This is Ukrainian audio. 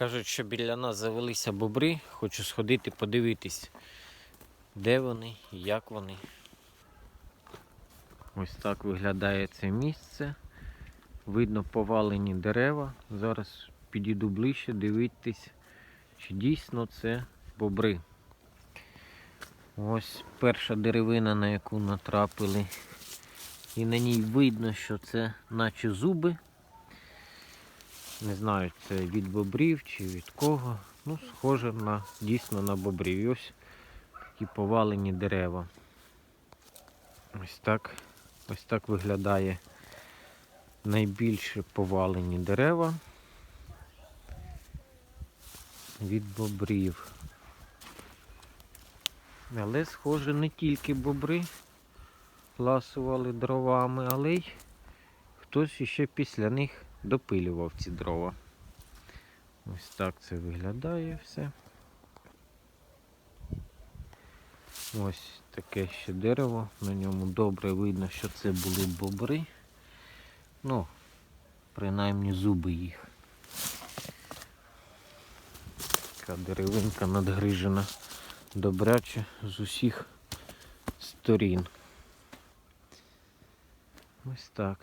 Кажуть, що біля нас завелися бобри. Хочу сходити подивитись, де вони і як вони. Ось так виглядає це місце. Видно повалені дерева. Зараз підійду ближче, дивитись, чи дійсно це бобри. Ось перша деревина, на яку натрапили. І на ній видно, що це наче зуби. Не знаю, це від бобрів чи від кого. Ну, схоже на дійсно на бобрів. І ось такі повалені дерева. Ось так, ось так виглядає найбільше повалені дерева від бобрів. Але, схоже, не тільки бобри ласували дровами, але й хтось іще після них допилював ці дрова. Ось так це виглядає все. Ось таке ще дерево. На ньому добре видно, що це були бобри. Ну, принаймні зуби їх. Така деревинка надгрижена добряче з усіх сторін. Ось так.